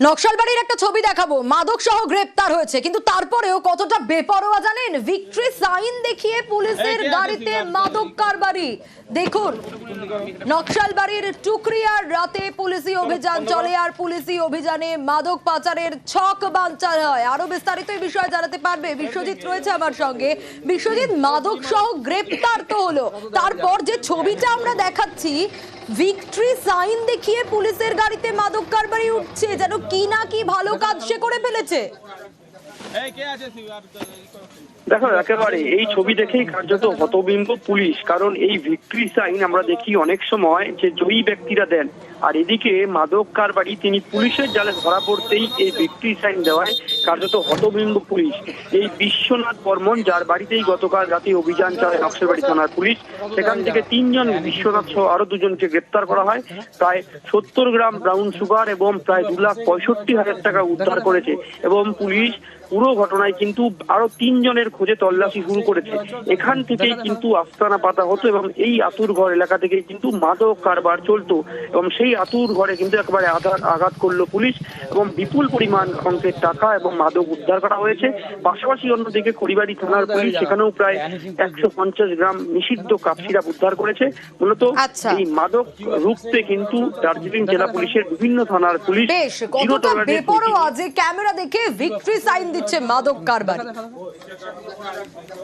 নকশালবাড়ির একটা ছবি দেখাবো। মাদক সহ গ্রেপ্তার হয়েছে কিন্তু তারপরেও কতটা বেপরোয়া জানেন? ভিক্টরি সাইন দেখিয়ে পুলিশের গাড়িতে মাদক কারবারি। দেখুন নকশালবাড়ির টুকরিয়ার রাতে পুলিশি অভিযান চলে আর পুলিশি অভিযানে মাদক পাচারের ছক বাঞ্চাল হয়। আরও বিস্তারিত এই বিষয়ে জানাতে পারবে বিশ্বজিৎ রয়েছে আমার সঙ্গে। বিশ্বজিৎ মাদক সহ গ্রেপ্তার তো হলো। তারপর যে ছবিটা আমরা দেখাচ্ছি ভিক্টরি সাইন দেখিয়ে পুলিশের গাড়িতে মাদক কারবারি উঠছে যেন কি না কি ভালো কাজ সে করে ফেলেছে। দেখো একেবারে এই ছবি দেখেই কার্যত হতবিম্ব পুলিশ কারণ এই ভিক্টরি সাইন আমরা দেখি অনেক সময় যে জয়ী ব্যক্তিরা দেন। আর এদিকে মাদক কারবারি তিনি পুলিশের জালে ধরা পড়তেই এই ভিক্টরি সাইন দেওয়ায় কার্যত হতবিম্ব পুলিশ। এই বিশ্বনাথ বর্মন, যার বাড়িতেই গতকাল রাতে অভিযান চালায় নকশালবাড়ি থানার পুলিশ, সেখান থেকে তিনজন বিশ্বনাথ সহ আরও দুজনকে গ্রেপ্তার করা হয়। প্রায় সত্তর গ্রাম ব্রাউন সুগার এবং প্রায় দু লাখ পঁয়ষট্টি হাজার টাকা উদ্ধার করেছে এবং পুলিশ পুরো ঘটনায় কিন্তু আরও তিনজনের খোঁজে তল্লাশি শুরু করেছে। এখান থেকেই কিন্তু আস্তানা পাতা হতো এবং এই আতুর ঘর এলাকা থেকে কিন্তু মাদক কারবার চলতো এবং সেই আতুর ঘরে কিন্তু একেবারে আঘাত আঘাত করল পুলিশ এবং বিপুল পরিমাণ অঙ্কের টাকা এবং মাদক উদ্ধার করা হয়েছে। পাশাপাশি অন্যদিকে খড়িবাড়ি থানার পুলিশ সেখানেও প্রায় একশো পঞ্চাশ গ্রাম নিষিদ্ধ কাপ সিরাপ উদ্ধার করেছে। মূলত আচ্ছা। এই মাদক রুখতে কিন্তু দার্জিলিং জেলা পুলিশের বিভিন্ন থানার পুলিশ বেশ কতটা বেপরোয়া যে ক্যামেরা দেখে ভিক্টরি সাইন দিচ্ছে মাদক কারবারি।